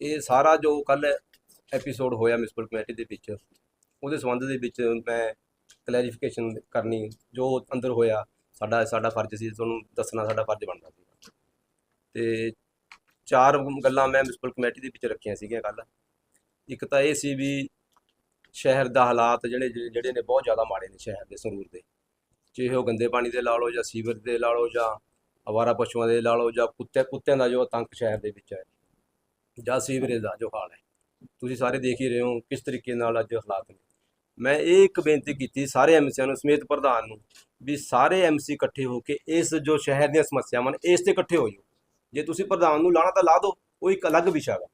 ਇਹ ਸਾਰਾ ਜੋ ਕੱਲ ਐਪੀਸੋਡ ਹੋਇਆ ਮਿਊਨਿਸਪਲ ਕਮੇਟੀ ਦੇ ਵਿੱਚ, ਉਹਦੇ ਸੰਬੰਧ ਦੇ ਵਿੱਚ ਮੈਂ ਕਲੈਰੀਫਿਕੇਸ਼ਨ ਕਰਨੀ, ਜੋ ਅੰਦਰ ਹੋਇਆ, ਸਾਡਾ ਸਾਡਾ ਫਰਜ਼ ਸੀ, ਤੁਹਾਨੂੰ ਦੱਸਣਾ ਸਾਡਾ ਫਰਜ਼ ਬਣਦਾ ਸੀ। ਤੇ ਚਾਰ ਗੱਲਾਂ ਮੈਂ ਮਿਊਨਿਸਪਲ ਕਮੇਟੀ ਦੇ ਵਿੱਚ ਰੱਖੀਆਂ ਸੀਗੀਆਂ ਕੱਲ ਇੱਕ ਤਾਂ ਇਹ ਸੀ ਵੀ ਸ਼ਹਿਰ ਦਾ ਹਾਲਾਤ ਜਿਹੜੇ ਜਿਹੜੇ ਨੇ ਬਹੁਤ ਜ਼ਿਆਦਾ ਮਾੜੇ ਨੇ ਸ਼ਹਿਰ ਦੇ, ਸੰਗਰੂਰ ਦੇ। ਚਾਹੇ ਉਹ ਗੰਦੇ ਪਾਣੀ ਦੇ ਲਾ ਲਓ ਜਾਂ ਸੀਵਰ ਦੇ ਲਾ ਲਓ ਜਾਂ ਅਵਾਰਾ ਪਸ਼ੂਆਂ ਦੇ ਲਾ ਲਓ ਜਾਂ ਕੁੱਤੇ, ਕੁੱਤਿਆਂ ਦਾ ਜੋ ਆਤੰਕ ਸ਼ਹਿਰ ਦੇ ਵਿੱਚ ਹੈ। ਜਾਂ ਸੀਵਰੇਜ ਦਾ ਜੋ ਹਾਲ ਹੈ। ਤੁਸੀਂ ਸਾਰੇ ਦੇਖ ਹੀ ਰਹੇ ਹੋ ਕਿਸ ਤਰੀਕੇ ਨਾਲ ਅੱਜ ਹਾਲਾਤ ਨੇ। ਮੈਂ ਇਹ ਇੱਕ ਬੇਨਤੀ ਕੀਤੀ ਸਾਰੇ ਐਮਸੀਆਂ ਨੂੰ, ਸਮੇਤ ਪ੍ਰਧਾਨ ਨੂੰ, ਵੀ ਸਾਰੇ ਐਮਸੀ ਇਕੱਠੇ ਹੋ ਕੇ ਇਸ ਜੋ ਸ਼ਹਿਰ ਦੀਆਂ ਸਮੱਸਿਆਵਾਂ ਨੇ, ਇਸ ਤੇ ਇਕੱਠੇ ਹੋ ਜਾਓ ਜੇ ਤੁਸੀਂ ਪ੍ਰਧਾਨ ਨੂੰ ਲਾਣਾ ਤਾਂ ਲਾ ਦਿਓ, ਉਹ ਇੱਕ ਅਲੱਗ ਵਿਸ਼ਾ ਹੈ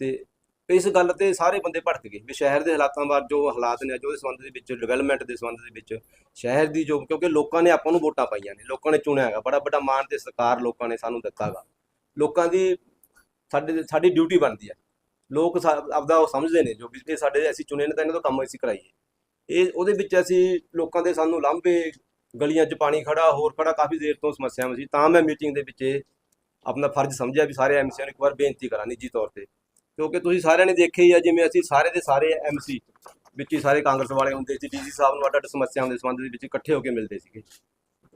ਤੇ ਇਸ ਗੱਲ ਤੇ ਸਾਰੇ ਬੰਦੇ ਭੜਕ ਗਏ ਵੀ ਸ਼ਹਿਰ ਦੇ ਹਾਲਾਤਾਂ ਬਾਰੇ ਜੋ ਹਾਲਾਤ ਨੇ ਅੱਜ ਉਹਦੇ ਸੰਬੰਧ ਦੇ ਵਿੱਚ, ਡਿਵੈਲਪਮੈਂਟ ਦੇ ਸੰਬੰਧ ਦੇ ਵਿੱਚ, ਸ਼ਹਿਰ ਦੀ ਜੋ ਕਿਉਂਕਿ ਲੋਕਾਂ ਨੇ ਆਪਾਂ ਨੂੰ ਵੋਟਾਂ ਪਾਈਆਂ ਨੇ, ਲੋਕਾਂ ਨੇ ਚੁਣਿਆ ਹੈਗਾ, ਬੜਾ ਵੱਡਾ ਮਾਣ ਤੇ ਸਤਿਕਾਰ ਲੋਕਾਂ ਨੇ ਸਾਨੂੰ ਦਿੱਤਾ ਹੈਗਾ ਲੋਕਾਂ ਦੀ ਸਾਡੇ ਸਾਡੀ ਡਿਊਟੀ ਬਣਦੀ ਹੈ ਲੋਕ ਸਾ- ਆਪਦਾ ਉਹ ਸਮਝਦੇ ਨੇ ਜੋ ਵੀ ਇਹ ਸਾਡੇ ਅਸੀਂ ਚੁਣੇ ਨੇ ਤਾਂ ਇਹਨਾਂ ਤੋਂ ਕੰਮ ਅਸੀਂ ਕਰਾਈਏ। ਇਹ ਉਹਦੇ ਵਿੱਚ ਅਸੀਂ ਲੋਕਾਂ ਦੇ ਸਾਨੂੰ ਲਾਂਭੇ, ਗਲੀਆਂ 'ਚ ਪਾਣੀ ਖੜਾ ਹੋਰ ਖੜਾ ਕਾਫੀ ਦੇਰ ਤੋਂ ਸਮੱਸਿਆਵਾਂ ਸੀ। ਤਾਂ ਮੈਂ ਮੀਟਿੰਗ ਦੇ ਵਿੱਚ ਇਹ ਆਪਣਾ ਫਰਜ਼ ਸਮਝਿਆ ਵੀ ਸਾਰੇ ਐਮਸੀਆਂ ਨੂੰ ਇੱਕ ਵਾਰ ਬੇਨਤੀ ਕਰਾਂ ਨਿੱਜੀ ਤੌਰ ਤੇ। ਕਿਉਂਕਿ ਤੁਸੀਂ ਸਾਰਿਆਂ ਨੇ ਦੇਖਿਆ ਹੀ ਆ, ਜਿਵੇਂ ਅਸੀਂ ਸਾਰੇ ਦੇ ਸਾਰੇ ਐਮਸੀ ਵਿੱਚ ਹੀ ਸਾਰੇ ਕਾਂਗਰਸ ਵਾਲੇ ਹੁੰਦੇ ਸੀ ਡੀਸੀ ਸਾਹਿਬ ਨੂੰ ਅੱਡ ਅੱਡ ਸਮੱਸਿਆਵਾਂ ਦੇ ਸੰਬੰਧ ਦੇ ਵਿੱਚ ਇਕੱਠੇ ਹੋ ਕੇ ਮਿਲਦੇ ਸੀਗੇ।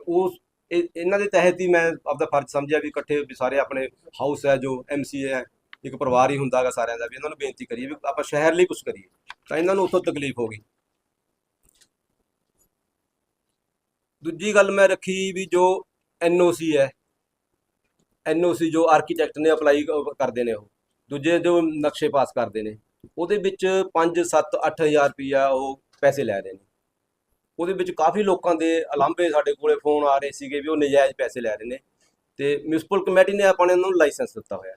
ਉਹ ਇਹ- ਇਹਨਾਂ ਦੇ ਤਹਿਤ ਹੀ ਮੈਂ ਆਪਦਾ ਫਰਜ਼ ਸਮਝਿਆ ਵੀ ਇਕੱਠੇ ਵੀ ਸਾਰੇ ਆਪਣੇ ਹਾਊਸ ਹੈ, ਜੋ ਐਮਸੀ ਹੈ, ਇੱਕ ਪਰਿਵਾਰ ਹੀ ਹੁੰਦਾ ਹੈਗਾ ਸਾਰਿਆਂ ਦਾ ਵੀ ਇਹਨਾਂ ਨੂੰ ਬੇਨਤੀ ਕਰੀਏ ਵੀ ਆਪਾਂ ਸ਼ਹਿਰ ਲਈ ਕੁਝ ਕਰੀਏ, ਤਾਂ ਇਹਨਾਂ ਨੂੰ ਉੱਥੋਂ ਤਕਲੀਫ ਹੋ ਗਈ। ਦੂਜੀ ਗੱਲ ਮੈਂ ਰੱਖੀ ਵੀ ਜੋ ਐਨਓਸੀ ਹੈ ਐਨਓਸੀ ਜੋ ਆਰਕੀਟੈਕਟ ਨੇ ਅਪਲਾਈ ਕਰਦੇ ਨੇ ਉਹ, ਦੂਜੇ ਜੋ ਨਕਸ਼ੇ ਪਾਸ ਕਰਦੇ ਨੇ, ਉਹਦੇ ਵਿੱਚ 5 7 8000 ਰੁਪਈਆ ਉਹ ਪੈਸੇ ਲੈ ਰਹੇ ਨੇ। ਉਹਦੇ ਵਿੱਚ ਕਾਫੀ ਲੋਕਾਂ ਦੇ ਅਲਾਂਭੇ ਸਾਡੇ ਕੋਲੇ ਫੋਨ ਆ ਰਹੇ ਸੀਗੇ ਵੀ ਉਹ ਨਜਾਇਜ਼ ਪੈਸੇ ਲੈ ਰਹੇ ਨੇ। ਤੇ ਮਿਊਨਿਸਪਲ ਕਮੇਟੀ ਨੇ ਆਪਾਂ ਨੇ ਉਹਨਾਂ ਨੂੰ ਲਾਇਸੈਂਸ ਦਿੱਤਾ ਹੋਇਆ।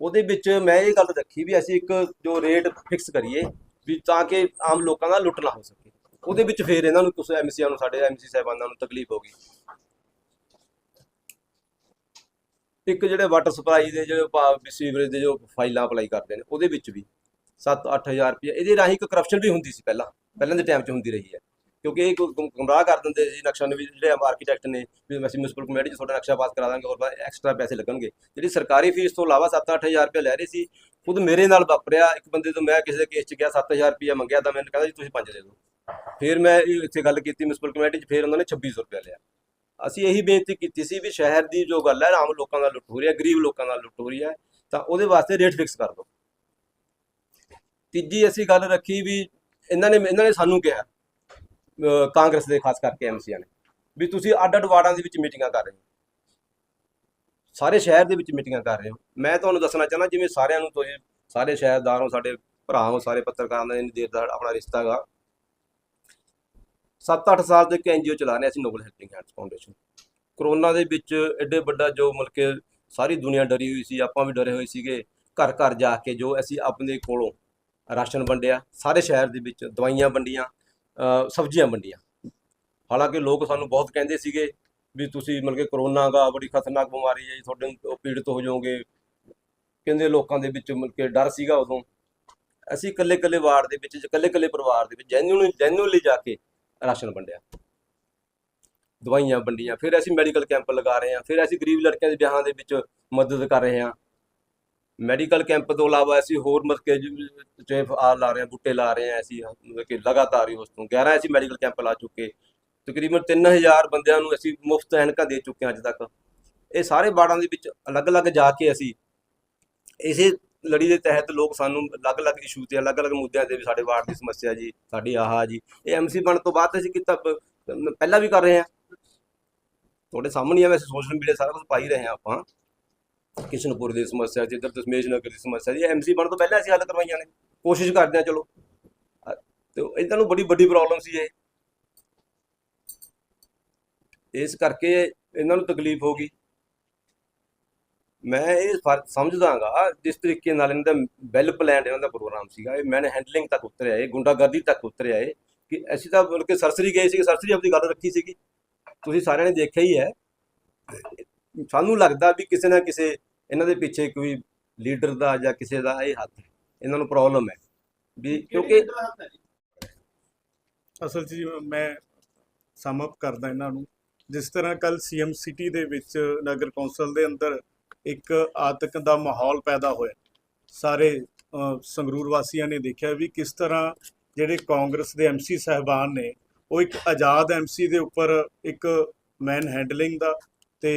ਉਹਦੇ ਵਿੱਚ ਮੈਂ ਇਹ ਗੱਲ ਰੱਖੀ ਵੀ ਅਸੀਂ ਇੱਕ ਜੋ ਰੇਟ ਫਿਕਸ ਕਰੀਏ ਵੀ ਤਾਂ ਕਿ ਆਮ ਲੋਕਾਂ ਦਾ ਲੁੱਟ ਨਾ ਹੋ ਸਕੇ। ਉਹਦੇ ਵਿੱਚ ਫੇਰ ਇਹਨਾਂ ਨੂੰ ਕੁਝ ਐਮਸੀਆਂ ਨੂੰ ਸਾਡੇ ਐਮਸੀ ਸਾਹਿਬਾਨਾਂ ਨੂੰ ਤਕਲੀਫ ਹੋ ਗਈ। ਇੱਕ ਜਿਹੜੇ ਵਾਟਰ ਸਪਲਾਈ ਦੇ ਜਿਹੜੇ ਸੀਵਰੇਜ ਦੇ ਜੋ ਫਾਈਲਾਂ ਅਪਲਾਈ ਕਰਦੇ ਨੇ, ਉਹਦੇ ਵਿੱਚ ਵੀ 7-8000 ਰੁਪਏ ਇਹਦੇ ਰਾਹੀਂ ਇੱਕ ਕਰਪਸ਼ਨ ਵੀ ਹੁੰਦੀ ਸੀ ਪਹਿਲਾਂ। ਪਹਿਲਾਂ ਦੇ ਟਾਈਮ 'ਚ ਹੁੰਦੀ ਰਹੀ ਹੈ। ਕਿਉਂਕਿ ਇਹ ਗੁ- ਗੁੰਮਰਾਹ ਕਰ ਦਿੰਦੇ ਸੀ ਨਕਸ਼ਾ ਨੂੰ ਵੀ, ਜਿਹੜੇ ਆਰਕੀਟੈਕਟ ਨੇ, ਵੀ ਅਸੀਂ ਮਿਊਨਿਸਪਲ ਕਮੇਟੀ 'ਚ ਤੁਹਾਡਾ ਨਕਸ਼ਾ ਪਾਸ ਕਰਾ ਦਾਂਗੇ ਹੋਰ ਐਕਸਟਰਾ ਪੈਸੇ ਲੱਗਣਗੇ। ਜਿਹੜੀ ਸਰਕਾਰੀ ਫੀਸ ਤੋਂ ਇਲਾਵਾ 7-8000 ਰੁਪਏ ਲੈ ਰਹੇ ਸੀ, ਖੁਦ ਮੇਰੇ ਨਾਲ ਵਾਪਰਿਆ, ਇੱਕ ਬੰਦੇ ਤੋਂ ਮੈਂ ਕਿਸੇ ਦੇ ਕੇਸ 'ਚ ਗਿਆ 7000 ਰੁਪਏ ਮੰਗਿਆ ਤਾਂ ਮੈਨੂੰ ਕਹਿੰਦਾ ਜੀ ਤੁਸੀਂ 5 ਦੇ ਦਿਓ। ਫਿਰ ਮੈਂ ਇਹ ਇੱਥੇ ਗੱਲ ਕੀਤੀ ਮਿਊਨਿਸਪਲ ਕਮੇਟੀ 'ਚ, ਫਿਰ ਉਹਨਾਂ ਨੇ 2600 ਰੁਪਏ ਲਿਆ। ਅਸੀਂ ਇਹੀ ਬੇਨਤੀ ਕੀਤੀ ਸੀ ਵੀ ਸ਼ਹਿਰ ਦੀ ਜੋ ਗੱਲ ਹੈ, ਆਮ ਲੋਕਾਂ ਦਾ ਲੁੱਟ ਹੋ ਰਹੀ ਹੈ, ਗਰੀਬ ਲੋਕਾਂ ਦਾ ਲੁੱਟ ਹੋ ਰਹੀ ਹੈ, ਤਾਂ ਉਹਦੇ ਵਾਸਤੇ ਰੇਟ ਫਿਕਸ ਕਰ ਦਿਓ। ਤੀਜੀ ਅਸੀਂ ਗੱਲ ਰੱਖੀ ਵੀ ਇਹਨਾਂ ਨੇ ਇਹਨਾਂ ਨੇ ਸਾਨੂੰ ਕਿਹਾ ਕਾਂਗਰਸ ਦੇ ਖਾਸ ਕਰਕੇ ਐਮਸੀਆਂ ਨੇ। ਵੀ ਤੁਸੀਂ ਅੱਡ ਅੱਡ ਵਾਰਡਾਂ ਦੇ ਵਿੱਚ ਮੀਟਿੰਗਾਂ ਕਰ ਰਹੇ ਹੋ। ਸਾਰੇ ਸ਼ਹਿਰ ਦੇ ਵਿੱਚ ਮੀਟਿੰਗਾਂ ਕਰ ਰਹੇ ਹੋ। ਮੈਂ ਤੁਹਾਨੂੰ ਦੱਸਣਾ ਚਾਹੁੰਦਾ, ਜਿਵੇਂ ਸਾਰਿਆਂ ਨੂੰ ਤੁਸੀਂ ਸਾਰੇ ਸ਼ਹਿਰਦਾਰ ਹੋ, ਸਾਡੇ ਭਰਾ ਹੋ, ਸਾਰੇ ਪੱਤਰਕਾਰਾਂ ਦਾ ਇੰਨੀ ਦੇਰ ਦਾ ਆਪਣਾ ਰਿਸ਼ਤਾ ਹੈਗਾ 7-8 ਸਾਲ ਤੋਂ ਇੱਕ ਐਨਜੀਓ ਚਲਾ ਰਹੇ ਹਾਂ ਅਸੀਂ Noble helping hands foundation corona ਦੇ ਵਿੱਚ ਐਡੇ ਵੱਡਾ ਜੋ ਮਤਲਬ ਕਿ ਸਾਰੀ ਦੁਨੀਆ ਡਰੀ ਹੋਈ ਸੀ, ਆਪਾਂ ਵੀ ਡਰੇ ਹੋਏ ਸੀਗੇ। ਘਰ ਘਰ ਜਾ ਕੇ ਜੋ ਅਸੀਂ ਆਪਣੇ ਕੋਲੋਂ ਰਾਸ਼ਨ ਵੰਡਿਆ, ਸਾਰੇ ਸ਼ਹਿਰ ਦੇ ਵਿੱਚ ਦਵਾਈਆਂ ਵੰਡੀਆਂ ਸਬਜ਼ੀਆਂ ਵੰਡੀਆਂ। ਹਾਲਾਂਕਿ ਲੋਕ ਸਾਨੂੰ ਬਹੁਤ ਕਹਿੰਦੇ ਸੀਗੇ ਵੀ ਤੁਸੀਂ ਮਤਲਬ ਕਿ ਕਰੋਨਾ ਦਾ ਬੜੀ ਖਤਰਨਾਕ ਬਿਮਾਰੀ ਹੈ ਜੀ, ਤੁਹਾਡੇ ਪੀੜਤ ਹੋ ਜਾਓਗੇ। ਕਹਿੰਦੇ ਲੋਕਾਂ ਦੇ ਵਿੱਚ ਮਤਲਬ ਕਿ ਡਰ ਸੀਗਾ ਉਦੋਂ। ਅਸੀਂ ਇਕੱਲੇ ਇਕੱਲੇ ਵਾਰਡ ਦੇ ਵਿੱਚ ਇਕੱਲੇ ਇਕੱਲੇ ਪਰਿਵਾਰ ਦੇ ਵਿੱਚ ਜੈਨੂਨ ਜੈਨੂਨਲੀ ਜਾ ਕੇ ਰਾਸ਼ਨ ਵੰਡਿਆ। ਦਵਾਈਆਂ ਵੰਡੀਆਂ, ਫਿਰ ਅਸੀਂ ਮੈਡੀਕਲ ਕੈਂਪ ਲਗਾ ਰਹੇ ਹਾਂ, ਫਿਰ ਅਸੀਂ ਗਰੀਬ ਲੜਕਿਆਂ ਦੇ ਵਿਆਹਾਂ ਦੇ ਵਿੱਚ ਮਦਦ ਕਰ ਰਹੇ ਹਾਂ। ਮੈਡੀਕਲ ਕੈਂਪ ਤੋਂ ਇਲਾਵਾ ਅਸੀਂ ਹੋਰ ਮਤਲਬ ਕਿ ਆ ਲਾ ਰਹੇ ਹਾਂ, ਬੂਟੇ ਲਾ ਰਹੇ ਹਾਂ, ਅਸੀਂ ਮਤਲਬ ਕਿ ਲਗਾਤਾਰ ਹੀ ਉਸ ਤੋਂ 11 ਅਸੀਂ ਮੈਡੀਕਲ ਕੈਂਪ ਲਾ ਚੁੱਕੇ। ਤਕਰੀਬਨ 3000 ਬੰਦਿਆਂ ਨੂੰ ਅਸੀਂ ਮੁਫਤ ਐਨਕਾਂ ਦੇ ਚੁੱਕੇ ਹਾਂ ਅੱਜ ਤੱਕ। ਇਹ ਸਾਰੇ ਵਾਰਡਾਂ ਦੇ ਵਿੱਚ ਅਲੱਗ-ਅਲੱਗ ਜਾ ਕੇ ਅਸੀਂ ਇਸੇ ਲੜੀ ਦੇ ਤਹਿਤ ਲੋਕ ਸਾਨੂੰ ਅਲੱਗ-ਅਲੱਗ ਇਸ਼ੂ ਤੇ, ਅਲੱਗ-ਅਲੱਗ ਮੁੱਦਿਆਂ ਤੇ ਵੀ ਸਾਡੇ ਵਾਰਡ ਦੀ ਸਮੱਸਿਆ ਜੀ, ਸਾਡੀ ਆਹਾ ਜੀ, ਇਹ ਐਮਸੀ ਬਣ ਤੋਂ ਬਾਅਦ ਅਸੀਂ ਕੀਤਾ ਪਹਿਲਾਂ ਵੀ ਕਰ ਰਹੇ ਹਾਂ। ਤੁਹਾਡੇ ਸਾਹਮਣੇ ਆ ਵੈਸੇ ਸੋਸ਼ਲ ਮੀਡੀਆ ਸਾਰਾ ਕੁਝ ਪਾਈ ਰਹੇ ਹਾਂ ਆਪਾਂ। ਕਿਸ਼ਨਪੁਰ ਦੀ ਸਮੱਸਿਆ ਜਿੱਧਰ ਦਸ਼ਮੇਸ਼ ਨਗਰ ਦੀ ਸਮੱਸਿਆ ਜੀ ਐਮਸੀ ਬਣ ਤੋਂ ਪਹਿਲਾਂ ਅਸੀਂ ਹੱਲ ਕਰਵਾਈਆਂ ਨੇ ਕੋਸ਼ਿਸ਼ ਕਰਦੇ ਹਾਂ ਚਲੋ। ਅ, ਤੇ ਇਹਨਾਂ ਨੂੰ ਬੜੀ ਵੱਡੀ ਪ੍ਰੋਬਲਮ ਸੀ ਇਹ। ਇਸ ਕਰਕੇ ਇਹਨਾਂ ਨੂੰ ਤਕਲੀਫ ਹੋ ਗਈ। ਮੈਂ ਇਹ ਫ਼ਰਕ ਸਮਝਦਾਗਾ ਜਿਸ ਤਰੀਕੇ ਨਾਲ ਇਹਨਾਂ ਦਾ ਵੈਲ ਪਲਾਨਡ ਇਹਨਾਂ ਦਾ ਪ੍ਰੋਗਰਾਮ ਸੀਗਾ। ਇਹ ਮੈਨ ਹੈਂਡਲਿੰਗ ਤੱਕ ਉਤਰਿਆ ਇਹ ਗੁੰਡਾਗਰਦੀ ਤੱਕ ਉਤਰਿਆ ਇਹ ਕਿ ਅਸੀਂ ਤਾਂ ਬਲਕਿ ਸਰਸਰੀ ਗਏ ਸੀ ਸਰਸਰੀ ਆਪਣੀ ਗੱਲ ਰੱਖੀ ਸੀਗੀ। ਤੁਸੀਂ ਸਾਰਿਆਂ ਨੇ ਦੇਖਿਆ ਹੀ ਹੈ। ਸਾਨੂੰ ਲੱਗਦਾ ਵੀ ਕਿਸੇ ਨਾ ਕਿਸੇ ਇਹਨਾਂ ਦੇ ਪਿੱਛੇ ਕੋਈ ਲੀਡਰ ਦਾ ਜਾਂ ਕਿਸੇ ਦਾ ਇਹ ਹੱਥ ਹੈ। ਇਹਨਾਂ ਨੂੰ ਪ੍ਰੋਬਲਮ ਹੈ। ਵੀ ਕਿਉਂਕਿ ਅਸਲ 'ਚ ਜੀ ਮੈਂ ਸਮ ਅਪ ਕਰਦਾ ਇਹਨਾਂ ਨੂੰ। ਜਿਸ ਤਰ੍ਹਾਂ ਕੱਲ ਸੀਐਮ ਸਿਟੀ ਦੇ ਵਿੱਚ ਨਗਰ ਕੌਂਸਲ ਦੇ ਅੰਦਰ ਇੱਕ ਆਤਕ ਦਾ ਮਾਹੌਲ ਪੈਦਾ ਹੋਇਆ। ਸਾਰੇ ਸੰਗਰੂਰ ਵਾਸੀਆਂ ਨੇ ਦੇਖਿਆ ਵੀ ਕਿਸ ਤਰ੍ਹਾਂ ਜਿਹੜੇ ਕਾਂਗਰਸ ਦੇ ਐਮਸੀ ਸਹਿਬਾਨ ਨੇ ਉਹ ਇੱਕ ਆਜ਼ਾਦ ਐਮਸੀ ਦੇ ਉੱਪਰ ਇੱਕ ਮੈਨ ਹੈਂਡਲਿੰਗ ਦਾ ਤੇ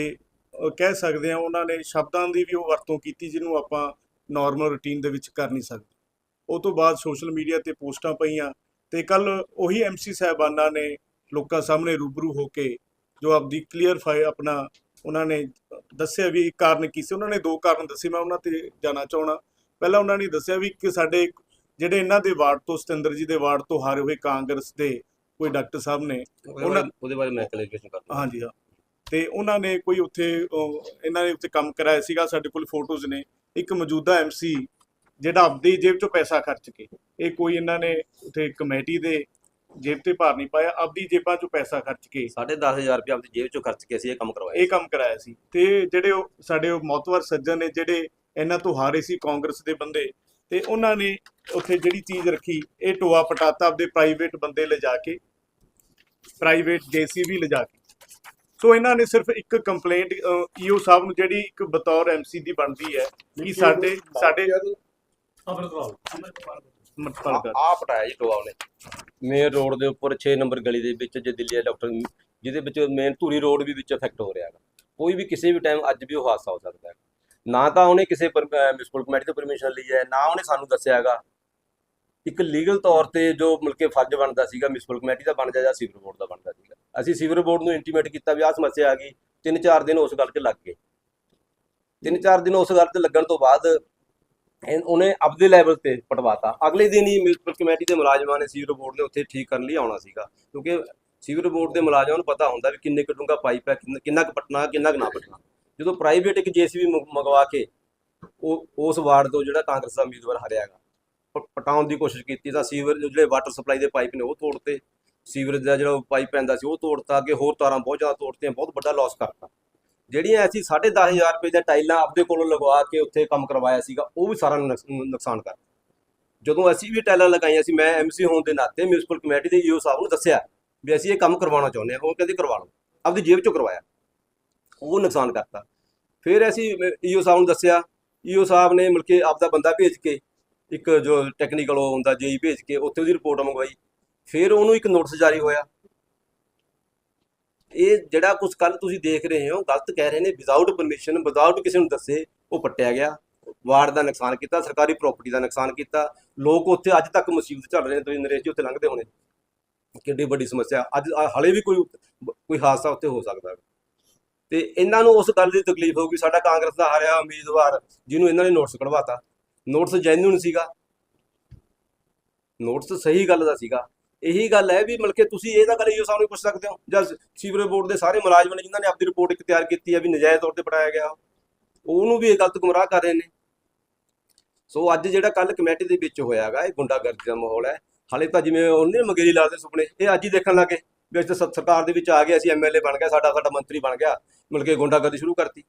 ਕਹਿ ਸਕਦੇ ਆ ਉਹਨਾਂ ਨੇ ਸ਼ਬਦਾਂ ਦੀ ਵੀ ਉਹ ਵਰਤੋਂ ਕੀਤੀ ਜਿਹਨੂੰ ਆਪਾਂ ਨਾਰਮਲ ਰੁਟੀਨ ਦੇ ਵਿੱਚ ਕਰ ਨਹੀਂ ਸਕਦੇ। ਉਹ ਤੋਂ ਬਾਅਦ ਸੋਸ਼ਲ ਮੀਡੀਆ ਤੇ ਪੋਸਟਾਂ ਪਈਆਂ ਤੇ ਕੱਲ ਉਹੀ ਐਮਸੀ ਸਹਿਬਾਨਾਂ ਨੇ ਲੋਕਾਂ ਸਾਹਮਣੇ ਰੂਬਰੂ ਹੋ ਕੇ ਜੋ ਆਪਦੀ ਕਲੀਅਰ ਫਾਈ ਆਪਣਾ ਉਹਨਾਂ ਨੇ ਦੱਸਿਆ ਵੀ ਕਾਰਨ ਕੀ ਸੀ। ਉਹਨਾਂ ਨੇ ਦੋ ਕਾਰਨ ਦੱਸੇ ਮੈਂ ਉਹਨਾਂ ਤੇ ਜਾਣਾ ਚਾਹਣਾ ਪਹਿਲਾਂ ਉਹਨਾਂ ਨੇ ਦੱਸਿਆ ਵੀ ਕਿ ਸਾਡੇ ਜਿਹੜੇ ਇਹਨਾਂ ਦੇ ਵਾਰਡ ਤੋਂ ਸਤਿੰਦਰ ਜੀ ਦੇ ਵਾਰਡ ਤੋਂ ਹਾਰੇ ਹੋਏ ਕਾਂਗਰਸ ਦੇ ਕੋਈ ਡਾਕਟਰ ਸਾਹਿਬ ਨੇ ਉਹਦੇ ਉਹਨਾਂ- ਬਾਰੇ- ਉਹਦੇ ਬਾਰੇ ਮੈਂ ਕਲੈਰੀਫਿਕੇਸ਼ਨ ਕਰਦਾ। ਹਾਂਜੀ ਹਾਂ। ਤੇ ਉਹਨਾਂ ਨੇ ਕੋਈ ਉੱਥੇ ਇਹਨਾਂ ਨੇ ਉੱਥੇ ਕੰਮ ਕਰਾਇਆ ਸੀਗਾ ਸਾਡੇ ਕੋਲ ਫੋਟੋਜ਼ ਨੇ। ਇੱਕ ਮੌਜੂਦਾ ਐਮਸੀ ਜਿਹੜਾ ਆਪਦੀ ਜੇਬ ਚੋਂ ਪੈਸਾ ਖਰਚ ਕੇ ਇਹ ਕੋਈ ਇਹਨਾਂ ਨੇ ਉੱਥੇ ਕਮੇਟੀ ਦੇ ਜੇਬ ਤੇ ਭਾਰ ਨਹੀਂ ਪਾਇਆ ਆਪਦੀ ਜੇਬਾਂ ਚੋਂ ਪੈਸਾ ਖਰਚ ਕੇ। ਸਾਢੇ 10000 ਰੁਪਏ ਆਪਣੀ ਜੇਬ ਚੋਂ ਖਰਚ ਕੇ ਅਸੀਂ ਇਹ ਕੰਮ ਕਰਵਾਇਆ ਇਹ ਕੰਮ ਕਰਾਇਆ ਸੀ। ਤੇ ਜਿਹੜੇ ਉਹ ਸਾਡੇ ਉਹ ਮੌਤਵਰ ਸੱਜਣ ਨੇ ਜਿਹੜੇ ਇਹਨਾਂ ਤੋਂ ਹਾਰੇ ਸੀ ਕਾਂਗਰਸ ਦੇ ਬੰਦੇ ਤੇ ਉਹਨਾਂ ਨੇ ਉੱਥੇ ਜਿਹੜੀ ਚੀਜ਼ ਰੱਖੀ ਇਹ ਟੋਆ ਪਟਾਤਾ ਆਪਦੇ ਪ੍ਰਾਈਵੇਟ ਬੰਦੇ ਲਿਜਾ ਕੇ ਪ੍ਰਾਈਵੇਟ ਜੀਸੀਬੀ ਲਿਜਾ ਕੇ। ਸੋ ਇਹਨਾਂ ਨੇ ਸਿਰਫ ਇੱਕ ਕੰਪਲੇਂਟ ਈਓ ਸਾਹਿਬ ਨੂੰ ਜਿਹੜੀ ਇੱਕ ਬਤੌਰ ਐਮਸੀ ਦੀ ਬਣਦੀ ਹੈ ਕਿ ਸਾਡੇ ਸਾਡੇ ਆ ਪਟਾਇਆ ਜੀ ਟੋਆ ਉਹਨੇ ਮੇਨ ਰੋਡ ਦੇ ਉੱਪਰ 6 ਨੰਬਰ ਗਲੀ ਦੇ ਵਿੱਚ ਜੇ ਦਿੱਲੀ ਡਾਕਟਰ ਜਿਹਦੇ ਵਿੱਚ ਮੇਨ ਧੂਰੀ ਰੋਡ ਵੀ ਵਿੱਚ ਇਫੈਕਟ ਹੋ ਰਿਹਾ ਹੈ ਕੋਈ ਵੀ ਕਿਸੇ ਵੀ ਟਾਈਮ ਅੱਜ ਵੀ ਉਹ ਹਾਦਸਾ ਹੋ ਸਕਦਾ ਹੈ। ਨਾ ਤਾਂ ਉਹਨੇ ਕਿਸੇ ਮਿਊਨਿਸਪਲ ਕਮੇਟੀ ਤੋਂ ਪਰਮਿਸ਼ਨ ਲਈ ਹੈ ਨਾ ਉਹਨੇ ਸਾਨੂੰ ਦੱਸਿਆ ਹੈਗਾ। ਇੱਕ ਲੀਗਲ ਤੌਰ ਤੇ ਜੋ ਮਿਲ ਕੇ ਫਰਜ਼ ਬਣਦਾ ਸੀਗਾ ਮਿਊਨਿਸਪਲ ਕਮੇਟੀ ਦਾ ਬਣਦਾ ਜਾਂ ਸੀਵਰ ਬੋਰਡ ਦਾ ਬਣਦਾ ਅਸੀਂ ਸੀਵਰ ਬੋਰਡ ਨੂੰ ਇੰਟੀਮੇਟ ਕੀਤਾ ਵੀ ਆਹ ਸਮੱਸਿਆ ਆ ਗਈ, ਤਿੰਨ ਚਾਰ ਦਿਨ ਉਸ ਗੱਲ 'ਚ ਲੱਗ ਗਏ। ਤਿੰਨ ਚਾਰ ਦਿਨ ਉਸ ਗੱਲ 'ਤੇ ਲੱਗਣ ਤੋਂ ਬਾਅਦ ਉਹਨੇ ਆਪਦੇ ਲੈਵਲ ਤੇ ਪਟਵਾਤਾ। ਅਗਲੇ ਦਿਨ ਹੀ ਮਿਊਨਿਸਪਲ ਕਮੇਟੀ ਦੇ ਮੁਲਾਜ਼ਮਾਂ ਨੇ ਸੀਵਰ ਬੋਰਡ ਨੇ ਉੱਥੇ ਠੀਕ ਕਰਨ ਲਈ ਆਉਣਾ ਸੀਗਾ। ਕਿਉਂਕਿ ਸੀਵਰ ਬੋਰਡ ਦੇ ਮੁਲਾਜ਼ਮਾਂ ਨੂੰ ਪਤਾ ਹੁੰਦਾ ਵੀ ਕਿੰਨੇ ਕੁ ਡੂੰਘਾ ਪਾਈਪ ਹੈ, ਕਿੰਨਾ- ਕਿੰਨਾ ਕੁ ਪਟਣਾ, ਕਿੰਨਾ ਕੁ ਨਾ ਪਟਣਾ। ਜਦੋਂ ਪ੍ਰਾਈਵੇਟ ਇੱਕ ਜੀਸੀਬੀ ਮੰਗਵਾ ਕੇ ਉਹ, ਉਸ ਵਾਰਡ ਤੋਂ ਜਿਹੜਾ ਕਾਂਗਰਸ ਦਾ ਉਮੀਦਵਾਰ ਹਰਿਆਗਾ ਪਟਾਉਣ ਦੀ ਕੋਸ਼ਿਸ਼ ਕੀਤੀ ਤਾਂ ਸੀਵਰ, ਜਿਹੜੇ ਵਾਟਰ ਸਪਲਾਈ ਦੇ ਪਾਈਪ ਨੇ ਉਹ ਤੋੜਤੇ। ਸੀਵਰੇਜ ਦਾ ਜਿਹੜਾ ਪਾਈਪ ਪੈਂਦਾ ਸੀ, ਉਹ ਤੋੜਤਾ, ਅੱਗੇ ਹੋਰ ਤਾਰਾਂ ਬਹੁਤ ਜ਼ਿਆਦਾ ਤੋੜਤੀਆਂ, ਬਹੁਤ ਵੱਡਾ ਲਾਸ ਕਰਤਾ। ਜਿਹੜੀਆਂ ਅਸੀਂ 10500 ਰੁਪਏ ਦੀਆਂ ਟਾਈਲਾਂ ਆਪਦੇ ਕੋਲੋਂ ਲਗਵਾ ਕੇ ਉੱਥੇ ਕੰਮ ਕਰਵਾਇਆ ਸੀਗਾ, ਉਹ ਵੀ ਸਾਰਾ ਨੁਕਸਾਨ ਕਰਤਾ। ਜਦੋਂ ਅਸੀਂ ਵੀ ਟਾਈਲਾਂ ਲਗਾਈਆਂ ਸੀ, ਮੈਂ ਐਮਸੀ ਹੋਣ ਦੇ ਨਾਤੇ ਮਿਊਨਿਸਪਲ ਕਮੇਟੀ ਦੇ ਈਓ ਸਾਹਿਬ ਨੂੰ ਦੱਸਿਆ ਵੀ ਅਸੀਂ ਇਹ ਕੰਮ ਕਰਵਾਉਣਾ ਚਾਹੁੰਦੇ ਹਾਂ, ਉਹ ਕਹਿੰਦੇ ਕਰਵਾ ਲਓ, ਆਪਦੀ ਜੇਬ ਚੋਂ ਕਰਵਾਇਆ। ਉਹ ਨੁਕਸਾਨ ਕਰਤਾ। ਫਿਰ ਅਸੀਂ ਈਓ ਸਾਹਿਬ ਨੂੰ ਦੱਸਿਆ ਈਓ ਸਾਹਿਬ ਨੇ ਮਿਲ ਕੇ ਆਪਦਾ ਬੰਦਾ ਭੇਜ ਕੇ, ਇੱਕ ਜੋ ਟੈਕਨੀਕਲ ਉਹ ਹੁੰਦਾ ਜੇਈ ਭੇਜ ਕੇ, ਉੱਥੇ ਉਹਦੀ ਰਿਪੋਰਟ ਮੰਗਵਾਈ। ਫਿਰ ਉਹਨੂੰ ਇੱਕ ਨੋਟਿਸ ਜਾਰੀ ਹੋਇਆ। ਇਹ ਜਿਹੜਾ ਕੁਝ ਕੱਲ ਤੁਸੀਂ ਦੇਖ ਰਹੇ ਹੋ, ਗਲਤ ਕਹਿ ਰਹੇ ਨੇ ਵਿਦਆਊਟ ਪਰਮਿਸ਼ਨ ਵਿਦਆਊਟ ਕਿਸੇ ਨੂੰ ਦੱਸੇ, ਉਹ ਪੱਟਿਆ ਗਿਆ। ਵਾਰਡ ਦਾ ਨੁਕਸਾਨ ਕੀਤਾ, ਸਰਕਾਰੀ ਪ੍ਰਾਪਰਟੀ ਦਾ ਨੁਕਸਾਨ ਕੀਤਾ। ਲੋਕ ਉੱਥੇ ਅੱਜ ਤੱਕ ਮੁਸੀਬਤ ਝੱਲ ਰਹੇ ਨੇ, ਤੁਸੀਂ ਨਰੇਸ਼ ਜੀ ਉੱਥੇ ਲੰਘਦੇ ਹੋਣੇ। ਕਿੰਨੀ ਵੱਡੀ ਸਮੱਸਿਆ। ਅੱਜ ਆ- ਹਾਲੇ ਵੀ ਕੋਈ ਕੋਈ ਹਾਦਸਾ ਉੱਥੇ ਹੋ ਸਕਦਾ ਤੇ ਇਹਨਾਂ ਨੂੰ ਉਸ ਗੱਲ ਦੀ ਤਕਲੀਫ ਹੋਊਗੀ, ਸਾਡਾ ਕਾਂਗਰਸ ਦਾ ਹਾਰਿਆ ਉਮੀਦਵਾਰ, ਜਿਹਨੂੰ ਇਹਨਾਂ ਨੇ ਨੋਟਿਸ ਕਢਵਾਤਾ। ਨੋਟਿਸ ਜੈਨੂਨ ਸੀਗਾ। ਨੋਟਿਸ ਸਹੀ ਗੱਲ ਦਾ ਸੀਗਾ। ਇਹੀ ਗੱਲ ਹੈ ਵੀ ਮਿਲ ਤੁਸੀਂ ਇਹ ਤਾਂ ਗੱਲ ਇਹੋ ਸਾਨੂੰ ਪੁੱਛ ਸਕਦੇ ਹੋ, ਜਾਂ ਸੀਵਰੇਜ ਬੋਰਡ ਦੇ ਸਾਰੇ ਮੁਲਾਜ਼ਮ ਨੇ ਜਿਨ੍ਹਾਂ ਨੇ ਆਪਣੀ ਰਿਪੋਰਟ ਇੱਕ ਤਿਆਰ ਕੀਤੀ ਹੈ ਵੀ ਨਜਾਇਜ਼ ਤੌਰ ਤੇ ਪੜਾਇਆ ਗਿਆ ਉਹਨੂੰ ਵੀ ਇਹ ਗਲਤ ਗੁੰਮਰਾਹ ਕਰ ਰਹੇ ਨੇ। ਸੋ ਅੱਜ ਜਿਹੜਾ ਕੱਲ ਕਮੇਟੀ ਦੇ ਵਿੱਚ ਹੋਇਆਗਾ ਇਹ ਗੁੰਡਾਗਰਦੀ ਦਾ ਮਾਹੌਲ ਹੈ। ਹਾਲੇ ਤਾਂ ਜਿਵੇਂ ਉਹਨੇ ਮਗੇਰੀ ਲਾਦੇ ਸੁਪਨੇ, ਇਹ ਅੱਜ ਹੀ ਦੇਖਣ ਲੱਗੇ ਵੀ ਅਸੀਂ ਤਾਂ ਸਰਕਾਰ ਦੇ ਵਿੱਚ ਆ ਗਏ, ਅਸੀਂ ਐਮਐਲਏ ਬਣ ਗਿਆ ਸਾਡਾ ਸਾਡਾ ਮੰਤਰੀ ਬਣ ਗਿਆ ਮਿਲ ਕੇ ਗੁੰਡਾਗਰਦੀ ਸ਼ੁਰੂ ਕਰਤੀ।